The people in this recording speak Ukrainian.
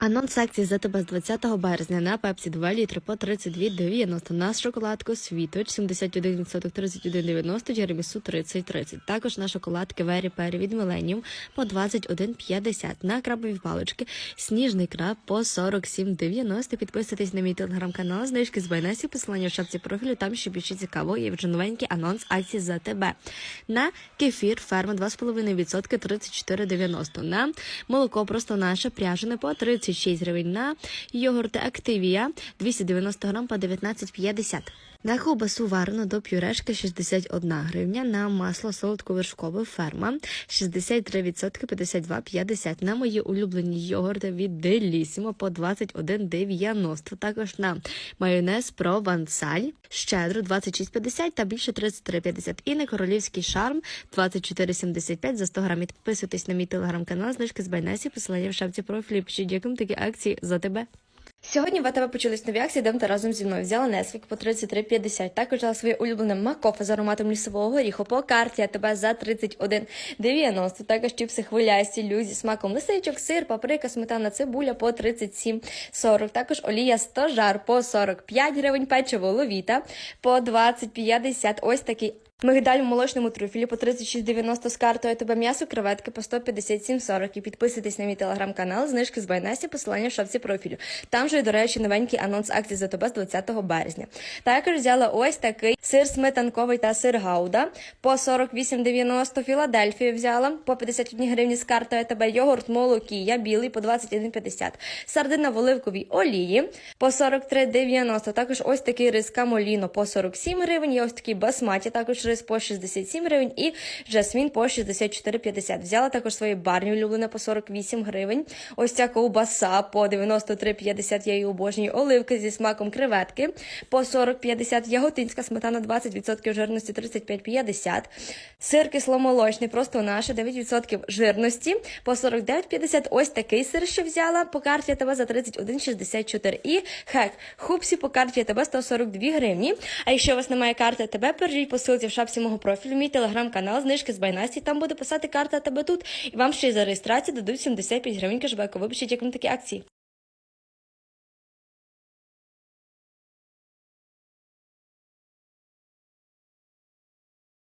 Анонс акції за тебе з 20 березня на пепсі 2 літри по 32,90. На шоколадку Світоч 71% 31,90, Джеремісу 30,30. Також на шоколадки Вері Пері від Меленіум по 21,50. На крабові палички Сніжний краб по 47,90. Підписуйтесь на мій телеграм-канал, знижки з Байнесі, посилання в шапці профілю, там ще більше цікаво. Є вже новенький анонс акції за тебе. На кефір ферма 2,5% 34,90. На молоко просто наше пряжене по 36 гривень. На йогурти Активія 290 грам по 19,50. На ковбасу варену до пюрешки 61 гривня, на масло солодковершкове ферма 63% 52,50. На мої улюблені йогурти від Делісімо по 21,90. Також на майонез Провансаль щедро 26,50 та більше 33,50. І на королівський шарм 24,75 за 100 грамів. Підписуйтесь на мій телеграм-канал, знижки з Байнесі, посилання в шапці профілі. Пишіть, дякую такі акції за тебе. Сьогодні в АТВ почались нові акції, йдемте разом зі мною. Взяла Несвік по 33,50. Також взяла своє улюблене макофе з ароматом лісового горіху по карті АТБ за 31,90. Також чіпси хвилясті, люзі зі смаком лисичок, сир, паприка, сметана, цибуля по 37,40. Також олія стожар по 45 гривень, печиво ловіта по 20,50. Ось такий Мигдаль в молочному трюфелі по 36,90 з картою тебе м'ясо, креветки по 157,40. І підписуйтесь на мій телеграм-канал, знижки з Байнесі, посилання в шапці профілю. Там же, до речі, новенький анонс акції за тебе з 20 березня. Також взяла ось такий сир сметанковий та сир гауда по 48,90 Філадельфію взяла по 51 гривні з картою тебе йогурт молокія білий по 21,50. Сардина в оливковій олії по 43,90. Також ось такий рис камоліно по 47 гривень. Є ось такий басматі, також рис по 67 гривень і жасмін по 64,50. Взяла також своє барні улюблене по 48 гривень. Ось ця ковбаса по 93,50. Я її обожнюю. Оливки зі смаком креветки по 40,50. Яготинська сметана 20% жирності 35,50. Сир кисломолочний, просто наше 9% жирності по 49,50. Ось такий сир, що взяла по карті ТБ за 31,64. І хек, хупсі по карті ТБ 142 гривні. А якщо у вас немає карти ТБ, перейдіть по в шапці мого профілю, мій телеграм-канал, знижки з Байнасті, там буде писати карта тебе тут. І вам ще й за реєстрацію дадуть 75 гривень кешбеку. Вибачте, як вам такі акції.